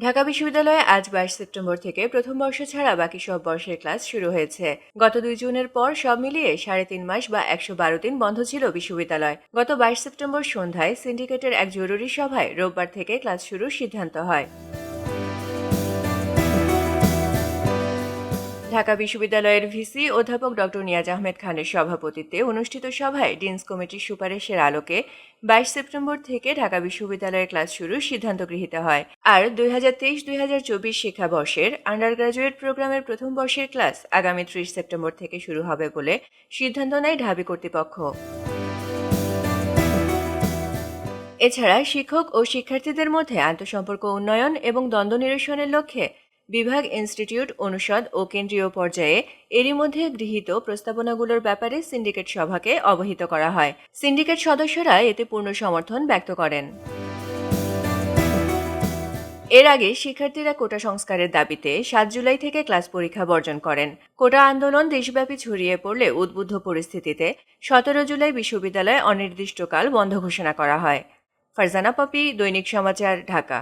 ঢাকা বিশ্ববিদ্যালয়ে আজ বাইশ সেপ্টেম্বর থেকে প্রথম বর্ষ ছাড়া বাকি সব বর্ষের ক্লাস শুরু হয়েছে। গত দুই জুনের পর সব মিলিয়ে সাড়ে তিন মাস বা একশো বারো দিন বন্ধ ছিল বিশ্ববিদ্যালয়। গত বাইশ সেপ্টেম্বর সন্ধ্যায় সিন্ডিকেটের এক জরুরি সভায় রোববার থেকে ক্লাস শুরুর সিদ্ধান্ত হয়। ঢাকা বিশ্ববিদ্যালয়ের ভিসি অধ্যাপক ডক্টর নিয়াজ আহমেদ খানের সভাপতিত্বে অনুষ্ঠিত সভায় ডিনস কমিটির সুপারিশের আলোকে বাইশ সেপ্টেম্বর থেকে ঢাকা বিশ্ববিদ্যালয়ের ক্লাস শুরুর সিদ্ধান্ত গৃহীত হয়। আর দুই হাজার তেইশ দুই হাজার চব্বিশ শিক্ষাবর্ষের আন্ডার গ্রাজুয়েট প্রোগ্রামের প্রথম বর্ষের ক্লাস আগামী ত্রিশ সেপ্টেম্বর থেকে শুরু হবে বলে সিদ্ধান্ত নেয় ঢাবি কর্তৃপক্ষ। এছাড়া শিক্ষক ও শিক্ষার্থীদের মধ্যে আন্তঃসম্পর্ক উন্নয়ন এবং দ্বন্দ্ব নিরসনের লক্ষ্যে বিভাগ, ইনস্টিটিউট, অনুষদ ও কেন্দ্রীয় পর্যায়ে এরই মধ্যে গৃহীত প্রস্তাবনাগুলোর ব্যাপারে সিন্ডিকেট সভাকে অবহিত করা হয়। সিন্ডিকেট সদস্যরা এতে পূর্ণ সমর্থন ব্যক্ত করেন। এর আগে শিক্ষার্থীরা কোটা সংস্কারের দাবিতে সাত জুলাই থেকে ক্লাস পরীক্ষা বর্জন করেন। কোটা আন্দোলন দেশব্যাপী ছড়িয়ে পড়লে উদ্বুদ্ধ পরিস্থিতিতে সতেরো জুলাই বিশ্ববিদ্যালয় অনির্দিষ্টকাল বন্ধ ঘোষণা করা হয়। ফারজানা পপি, দৈনিক সমাচার, ঢাকা।